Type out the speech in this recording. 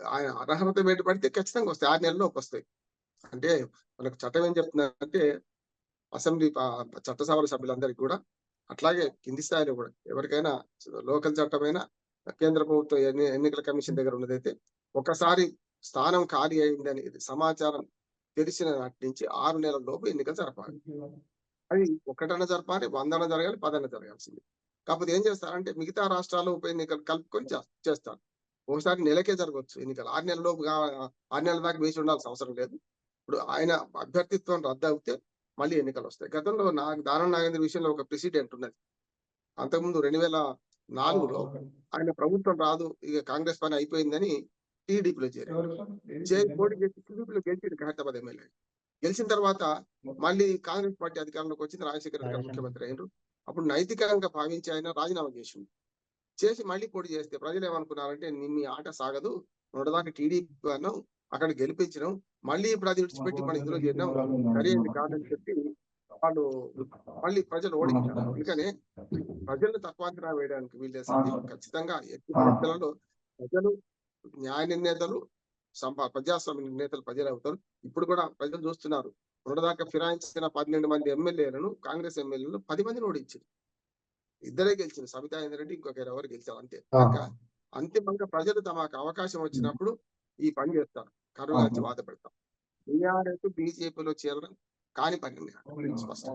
ఆయన అర్హత బయటపడితే ఖచ్చితంగా వస్తాయి. ఆరు నెలల్లోకి వస్తాయి అంటే మనకు చట్టం ఏం చెప్తుందంటే అసెంబ్లీ చట్టసభల సభ్యులందరికీ కూడా అట్లాగే కింది స్థాయిలో కూడా ఎవరికైనా లోకల్ చట్టమైనా కేంద్ర ప్రభుత్వం ఎన్నికల కమిషన్ దగ్గర ఉన్నదైతే ఒకసారి స్థానం ఖాళీ అయిందని సమాచారం తెలిసిన నాటి నుంచి ఆరు నెలల లోపు ఎన్నికలు జరపాలి. అది ఒకటన జరపాలి వందన జరగాలి పదన జరగాల్సింది. కాకపోతే ఏం చేస్తారంటే మిగతా రాష్ట్రాల్లో ఉప ఎన్నికలు కలుపుకొని చేస్తారు. ఒకసారి నెలకే జరగవచ్చు. ఎన్నికలు. ఆరు నెలల లోపు ఆరు నెలల దాకా వేసి ఉండాల్సిన అవసరం లేదు. ఇప్పుడు ఆయన అభ్యర్థిత్వం రద్దు అవుతే మళ్ళీ ఎన్నికలు వస్తాయి. గతంలో నాకు దానం నాగేంద్ర విషయంలో ఒక ప్రెసిడెంట్ ఉన్నది. అంతకుముందు రెండు వేల నాలుగులో ఆయన ప్రభుత్వం రాదు ఇక కాంగ్రెస్ పని అయిపోయిందని టీడీపీలో చేరారు. చేరి పోటీ చేసి టీడీపీలో గెలిచింది హైదరాబాద్ ఎమ్మెల్యే. గెలిచిన తర్వాత మళ్ళీ కాంగ్రెస్ పార్టీ అధికారంలోకి వచ్చింది రాజశేఖర రెడ్డి ముఖ్యమంత్రి అయినారు. అప్పుడు నైతికంగా భావించి ఆయన రాజీనామా చేసింది చేసి మళ్ళీ పోటీ చేస్తే ప్రజలు ఏమనుకున్నారంటే మీ ఆట సాగదు ఉండదాకా టీడీపీ అన్నాం అక్కడ గెలిపించడం మళ్ళీ ఇప్పుడు అది విడిచిపెట్టి మన ఇందులో చేద్దాం సరైనది కాదని చెప్పి వాళ్ళు మళ్ళీ ప్రజలు ఓడించారు. అందుకనే ప్రజలను తక్కువ వేయడానికి వీళ్ళేసింది ఖచ్చితంగా ఎక్కువ పరిస్థితులలో ప్రజలు న్యాయ నిర్ణేతలు సంపా ప్రజాస్వామ్య నిర్ణేతలు ప్రజలు అవుతారు. ఇప్పుడు కూడా ప్రజలు చూస్తున్నారు. మొన్నదాకా ఫిరాయించిన పన్నెండు మంది ఎమ్మెల్యేలను కాంగ్రెస్ ఎమ్మెల్యేలను పది మందిని ఓడించారు. ఇద్దరే గెలిచారు. సబితా ఇంద్రెడ్డి ఇంకొక ఎవరు గెలిచారు. అంతే. అంతిమంగా ప్రజలు తమకు అవకాశం వచ్చినప్పుడు ఈ పని చేస్తారు. కరువు వచ్చి బాధపడతారు. బీఆర్ఎస్ బీజేపీలో చేరడం కాని పని స్పష్టం